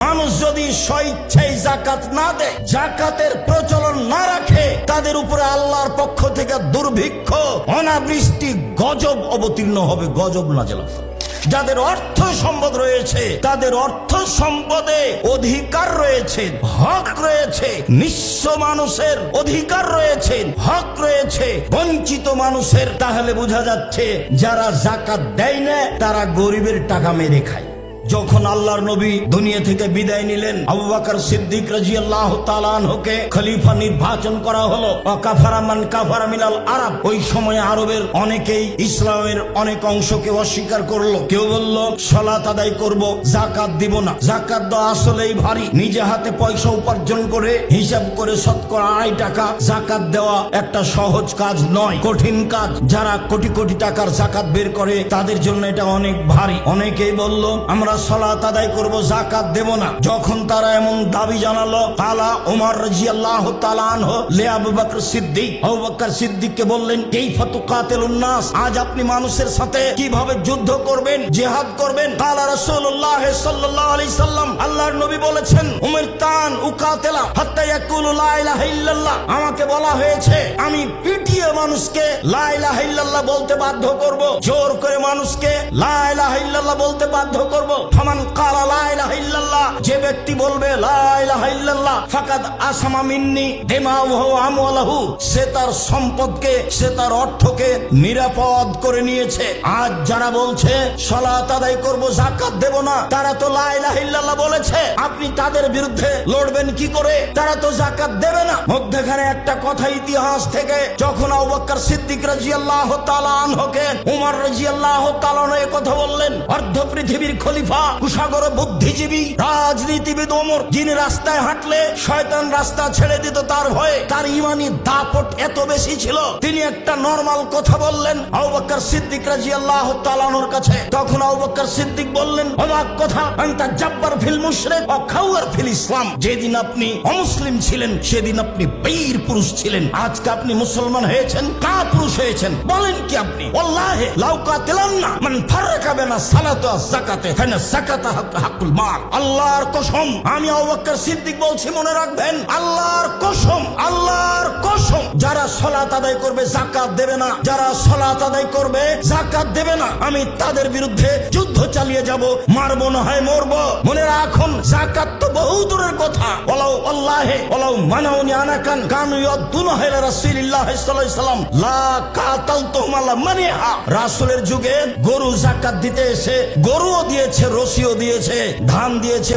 মানুষ যদি স্বইচ্ছায় জাকাত না দেয় জাকাতের প্রচলন না রাখে, তাদের উপরে আল্লাহর পক্ষ থেকে দুর্ভিক্ষ, অনাবৃষ্টি, গজব অবতীর্ণ হবে, গজব নাজেল হবে। যাদের অর্থ সম্পদ রয়েছে, তাদের অর্থ সম্পদে অধিকার রয়েছে, হক রয়েছে, নিঃস্ব মানুষের অধিকার রয়েছে, হক রয়েছে, বঞ্চিত মানুষের তাহলে বোঝা যাচ্ছে, যারা জাকাত দেয় না, তারা গরিবের টাকা মেরে খায় যখন আল্লাহর নবী দুনিয়া থেকে বিদায় নিলেন, আবু বকর সিদ্দিক রাজিয়াল্লাহু তাআলা আনহুকে খলিফা নির্বাচন করা হলো। কাফারা মান কাফারা মিনাল আরব। ওই সময় আরবের অনেকেই ইসলামের অনেক অংশকে অস্বীকার করল। কেউ বলল সলাত আদায় করব জাকাত দিব না। জাকাত দেওয়া আসলেই ভারী। নিজে হাতে পয়সা উপার্জন করে, হিসাব করে শতকরা আড়াই টাকা জাকাত দেওয়া একটা সহজ কাজ নয়, কঠিন কাজ। যারা কোটি কোটি টাকার জাকাত বের করে, তাদের জন্য এটা অনেক ভারী। অনেকেই বলল, আমরা সলাত আদায় করব জাকাত দেব না। যখন তারা এমন দাবি জানালো কালা ওমর রাজি আল্লাহ তালানহ লে আবু বকর সিদ্দিক, আবু বকর সিদ্দিককে বললেন, কাইফা তুকাতিলুন নাস? আজ আপনি মানুষের সাথে কীভাবে যুদ্ধ করবেন, জেহাদ করবেন? কালা রাসূলুল্লাহ যে ব্যক্তি বলবে সে তার সম্পদকে, সে তার অর্থকে নিরাপদ করে নিয়েছে। আজ যারা বলছে, সলাত আদায় করব জাকাত দেব না, তারা তো লা বলেছে, আপনি তাদের বিরুদ্ধে লড়বেন কি করে? তারা তো জাকাত দেবে না। মধ্যখানে একটা কথা ইতিহাস থেকে, যখন আবু বকর সিদ্দিক রাদিয়াল্লাহু তাআলা আনহু এ কথা বললেন, অর্ধ পৃথিবীর খলিফা কুশাগর বুদ্ধিজীবী, রাজনীতিবিদ ওমর, যিনি রাস্তায় হাঁটলে শয়তান রাস্তা ছেড়ে দিত তার ভয়ে, তার ইমানি দাপট এত বেশি ছিল, তিনি একটা নরমাল কথা বললেন আবু বকর সিদ্দিক রাদিয়াল্লাহু তাআলা আনহুর কাছে। তখন আবু বকর সিদ্দিক বললেন, অবাক কথা যেদিন আপনি অমুসলিম ছিলেন, সেদিন আপনি বীর পুরুষ ছিলেন। আজকে আপনি মুসলমান হয়েছেন কা পুরুষ হয়েছেন? বলেন কি আপনি? যাকাতে যাকাতা আমি যারা সলাত আদায় করবে জাকাত দেবে না। যারা সলাত আদায় করবে জাকাত দেবে না। আমি তাদের বিরুদ্ধে যুদ্ধ চালিয়ে যাব, মারবো না। হয় মরব। মনে রাখুন জাকাত তো বহু দূরের কথা। ওলাও আল্লাহে ওলাও মানাও আনাকান কানু ইয়াদুন হাইলা রাসূলুল্লাহ সাল্লাল্লাহু আলাইহি সাল্লাম। লা কাতালতুহুম আলা মানিহা। রাসূলের যুগে গরু জাকাত দিতে এসে গরুও দিয়েছে রসিও দিয়েছে, ধান দিয়েছে